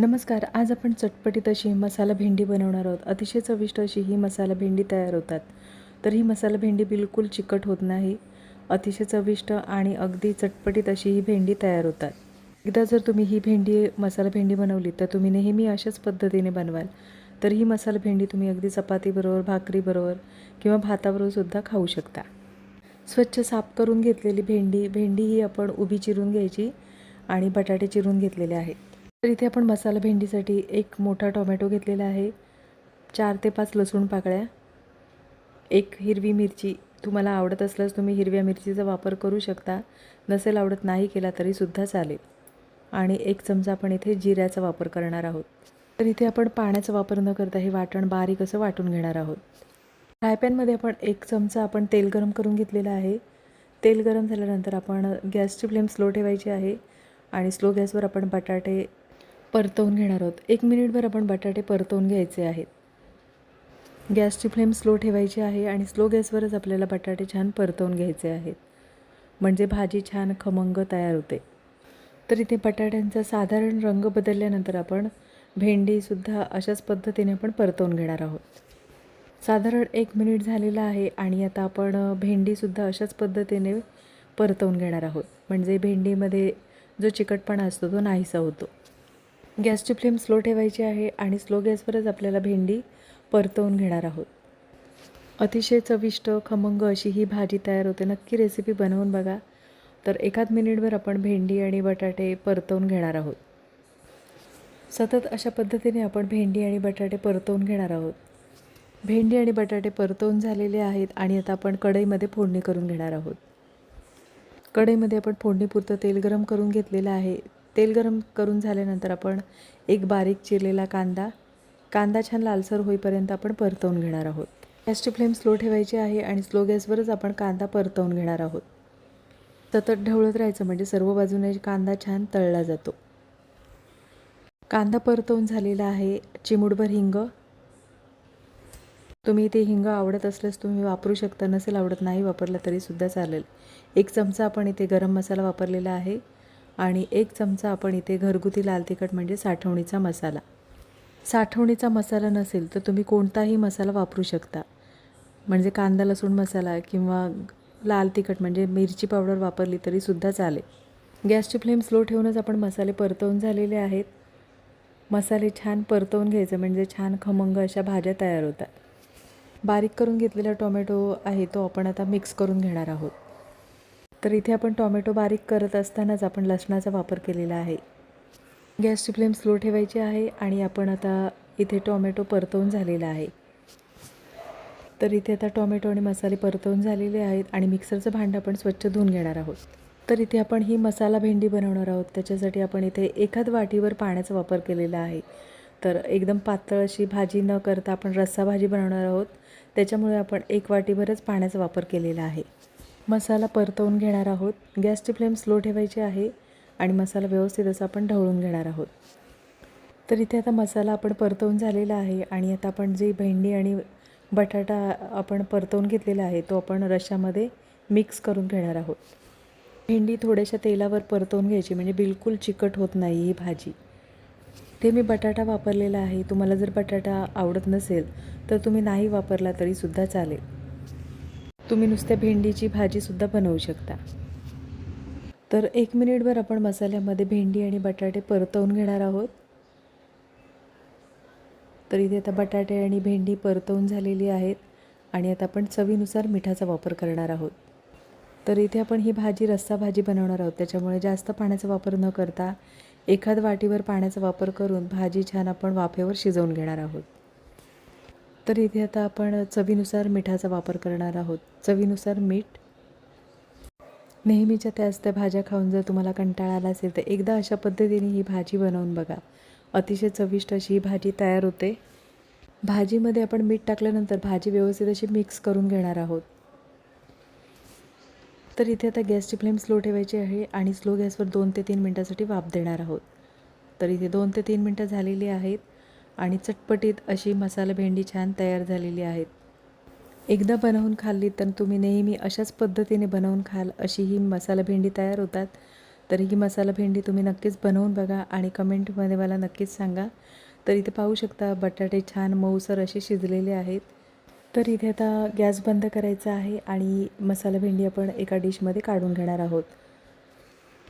नमस्कार आज आपण चटपटीत अशी मसाला भेंडी बनवणार आहोत. अतिशय चविष्ट अशी ही मसाला भेंडी तयार होतात. तर ही मसाला भेंडी बिलकुल चिकट होत नाही अतिशय चविष्ट आणि अगदी चटपटीत अशी ही भेंडी तयार होतात. एकदा जर तुम्ही ही भेंडी मसाला भेंडी बनवली तर तुम्ही नेहमी अशाच पद्धतीने बनवाल. तर ही मसाला भेंडी तुम्ही अगदी चपातीबरोबर भाकरीबरोबर किंवा भाताबरोबर सुद्धा खाऊ शकता. स्वच्छ साफ करून घेतलेली भेंडी भेंडी ही आपण उभी चिरून घ्यायची आणि बटाटे चिरून घेतलेले आहेत. तर इथे आपण मसाला भेंडीसाठी एक मोठा टोमॅटो घेतलेला आहे. चार ते पाच लसूण पाकळ्या एक हिरवी मिरची. तुम्हाला आवडत असल्यास तुम्ही हिरव्या मिरचीचा वापर करू शकता. नसेल आवडत नाही केला तरीसुद्धा चालेल. आणि एक चमचा आपण इथे जिऱ्याचा वापर करणार आहोत. तर इथे आपण पाण्याचा वापर न करता हे वाटण बारीक असं वाटून घेणार आहोत. फ्रायपॅनमध्ये आपण एक चमचा आपण तेल गरम करून घेतलेलं आहे. तेल गरम झाल्यानंतर आपण गॅसची फ्लेम स्लो ठेवायची आहे. आणि स्लो गॅसवर आपण बटाटे परतवून घेणार आहोत. एक मिनिटभर आपण बटाटे परतवून घ्यायचे आहेत. गॅसची फ्लेम स्लो ठेवायची आहे आणि स्लो गॅसवरच आपल्याला बटाटे छान परतवून घ्यायचे आहेत. म्हणजे भाजी छान खमंग तयार होते. तर इथे बटाट्यांचा साधारण रंग बदलल्यानंतर आपण भेंडीसुद्धा अशाच पद्धतीने आपण परतवून घेणार आहोत. साधारण एक मिनिट झालेला आहे आणि आता आपण भेंडीसुद्धा अशाच पद्धतीने परतवून घेणार आहोत. म्हणजे भेंडीमध्ये जो चिकटपणा असतो तो नाहीसा होतो. गॅसची फ्लेम स्लो ठेवायची आहे आणि स्लो गॅसवरच आपल्याला भेंडी परतवून घेणार आहोत. अतिशय चविष्ट खमंग अशी ही भाजी तयार होते. नक्की रेसिपी बनवून बघा. तर एकाच मिनिटभर आपण भेंडी आणि बटाटे परतवून घेणार आहोत. सतत अशा पद्धतीने आपण भेंडी आणि बटाटे परतवून घेणार आहोत. भेंडी आणि बटाटे परतवून झालेले आहेत आणि आता आपण कढईमध्ये फोडणी करून घेणार आहोत. कढईमध्ये आपण फोडणीपुरतं तेल गरम करून घेतलेलं आहे. तेल गरम करून झाल्यानंतर आपण एक बारीक चिरलेला कांदा कांदा छान लालसर होईपर्यंत आपण परतवून घेणार आहोत. गॅसची फ्लेम स्लो ठेवायची आहे आणि स्लो गॅसवरच आपण कांदा परतवून घेणार आहोत. सतत ढवळत राहायचं म्हणजे सर्व बाजूने कांदा छान तळला जातो. कांदा परतवून झालेला आहे चिमुडभर हिंग. तुम्ही ते हिंग आवडत असल्यास तुम्ही वापरू शकता नसेल आवडत नाही वापरला तरीसुद्धा चालेल. एक चमचा आपण इथे गरम मसाला वापरलेला आहे. आणि एक चमचा आपण इथे घरगुती लाल तिखट म्हणजे साठवणीचा मसाला. साठवणीचा मसाला नसेल तर तुम्ही कोणताही मसाला वापरू शकता. म्हणजे कांदा लसूण मसाला किंवा लाल तिखट म्हणजे मिरची पावडर वापरली तरीसुद्धा चालेल. गॅसची फ्लेम स्लो ठेवूनच आपण मसाले परतवून झालेले आहेत. मसाले छान परतवून घ्यायचे म्हणजे छान खमंग अशा भाज्या तयार होतात. बारीक करून घेतलेला टोमॅटो आहे तो आपण आता मिक्स करून घेणार आहोत. तर इथे आपण टोमॅटो बारीक करत असतानाच आपण लसणाचा वापर केलेला आहे. गॅसची फ्लेम स्लो ठेवायची आहे आणि आपण आता इथे टोमॅटो परतवून झालेला आहे. तर इथे आता टोमॅटो आणि मसाले परतवून झालेले आहेत आणि मिक्सरचं भांडं आपण स्वच्छ धुवून घेणार आहोत. तर इथे आपण ही मसाला भेंडी बनवणार आहोत. त्याच्यासाठी आपण इथे एखाद वाटीवर पाण्याचा वापर केलेला आहे. तर एकदम पातळ अशी भाजी न करता आपण रस्सा भाजी बनवणार आहोत. त्याच्यामुळे आपण एक वाटीभरच पाण्याचा वापर केलेला आहे. मसाला परतवून घेणार आहोत. गॅसची फ्लेम स्लो ठेवायची आहे आणि मसाला व्यवस्थित असा आपण ढवळून घेणार आहोत. तर इथे आता मसाला आपण परतवून झालेला आहे आणि आता आपण जी भेंडी आणि बटाटा आपण परतवून घेतलेला आहे तो आपण रशामध्ये मिक्स करून घेणार आहोत. भेंडी थोड्याशा तेलावर परतवून घ्यायची म्हणजे बिलकुल चिकट होत नाही ही भाजी. ते मी बटाटा वापरलेला आहे. तुम्हाला जर बटाटा आवडत नसेल तर तुम्ही नाही वापरला तरीसुद्धा चालेल. तुम्ही नुसत्या भेंडीची भाजीसुद्धा बनवू शकता. तर एक मिनिटभर आपण मसाल्यामध्ये भेंडी आणि बटाटे परतवून घेणार आहोत. तर इथे आता बटाटे आणि भेंडी परतवून झालेली आहेत आणि आता आपण चवीनुसार मिठाचा वापर करणार आहोत. तर इथे आपण ही भाजी रस्सा भाजी बनवणार आहोत. त्याच्यामुळे जास्त पाण्याचा वापर न करता एखाद वाटीवर पाण्याचा वापर करून भाजी छान आपण वाफेवर शिजवून घेणार आहोत. तर इथे आता आपण चवीनुसार मिठाचा वापर करणार आहोत. चवीनुसार मीठ. नेहमीच्या त्याच त्या भाज्या खाऊन जर तुम्हाला कंटाळा आला असेल तर एकदा अशा पद्धतीने ही भाजी बनवून बघा. अतिशय चविष्ट अशी ही भाजी तयार होते. भाजीमध्ये आपण मीठ टाकल्यानंतर भाजी व्यवस्थित अशी मिक्स करून घेणार आहोत. तर इथे आता गॅसची फ्लेम स्लो ठेवायची आहे आणि स्लो गॅसवर दोन ते तीन मिनटासाठी वाफ देणार आहोत. तर इथे दोन ते तीन मिनटं झालेली आहेत. आणि चटपटीत अशी मसाला भेंडी छान तयार झालेली आहेत. एकदा बनवून खाल्ली तर तुम्ही नेहमी अशाच पद्धतीने बनवून खाल अशी ही मसाला भेंडी तयार होतात. तर ही मसाला भेंडी तुम्ही नक्कीच बनवून बघा आणि कमेंटमध्ये मला नक्कीच सांगा. तर इथे पाहू शकता बटाटे छान मऊसर असे शिजलेले आहेत. तर इथे आता गॅस बंद करायचा आहे आणि मसाला भेंडी आपण एका डिशमध्ये काढून घेणार आहोत.